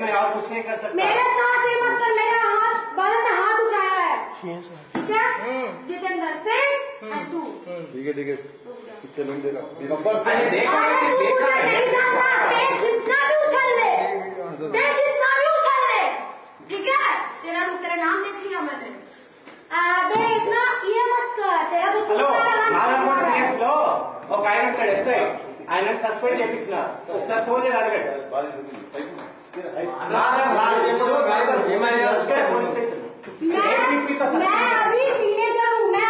मैं और कुछ नहीं कर सकता। मेरे साथ ये मत कर मेरा हाथ बाल हाथ उठाया है। ठीक है? हम्म। जितेंद्र हम्म। तू। हम्म। ठीक है ठीक है। कितने लोग देगा देखा है नहीं जाता जितना भी उछल ले जितना भी उछल ले। ठीक है? तेरा तेरा नाम देख लिया मैंने। अबे इतना ये मत कर। तेरा तो ఆయన సస్పెండ్ చేయించిన ఒకసారి ఫోన్ చేసి అడగండి పోలీస్ స్టేషన్ मैं ఏసీపీ తో मैं अभी टीनेजर हूँ मैं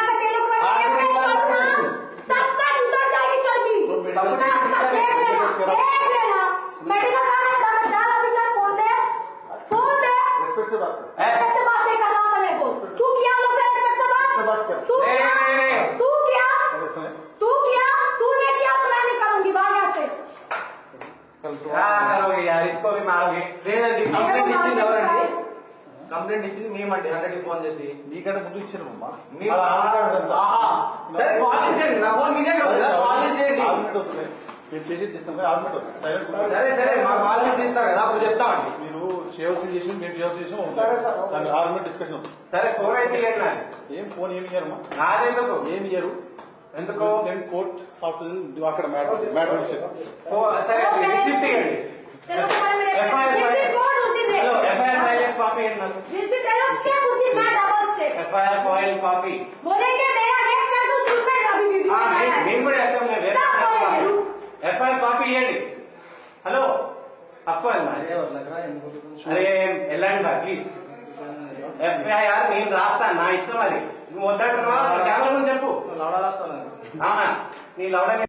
తీసుకోవి మావి లేదండి కంప్లైంట్ ఇచ్చింది ఎవరండి కంప్లైంట్ ఇచ్చింది మేమండి హండ్రెడ్ ఫోన్ చేసి నీకంటే ముందు ఇచ్చినమ్మా నా ఫోన్ మీదే సరే సరే మా కాలనీ తీస్తారు కదా అప్పుడు చెప్తామండి మీరు చేయాల్సి చేసి మేము షేవ్ చేసాం దాని ఆరు డిస్కషన్ సరే ఫోన్ అయితే ఏం ఫోన్ ఏమి ఇయ్యరు నాదేందుకు ఏమి ఇయ్యరు ఎందుకు సెండ్ కోర్ట్ ఆఫ్టర్ అక్కడ మ్యాటర్ మ్యాటర్ విషయం ఫో- సరే वो मेरे రిసిప్ట్ से- ఇవ్వండి तेरे को पर मेरे FIR जिस दिन कोर्ट उस दिन హలో दे ఎఫ్ఐఆర్ ఫైల్ చేసి కాపీ ఇవ్వండి నాకు जिस दिन तेरा स्टेप उस दिन मैं double step FIR file copy बोलेंगे मेरा रेप कर तू स्टूपिड अभी वीडियो ఆ, बना మేము- है మేము కూడా వేస్తాం లేదు सब बोलेंगे तू ఎఫ్ఐఆర్ కాపీ ఇవ్వండి హలో అఫ్కోర్స్ అరే వాళ్ళకి రా, ఎందుకు కొట్టుకుంటున్నావు? అరే వెళ్ళండి బా ప్లీజ్ ఎఫ్ఐఆర్ నేను రాస్తాను నా ఇష్టం అది నువ్వు వద్దంటున్నావా కెమెరా ముందు நீ லவணமே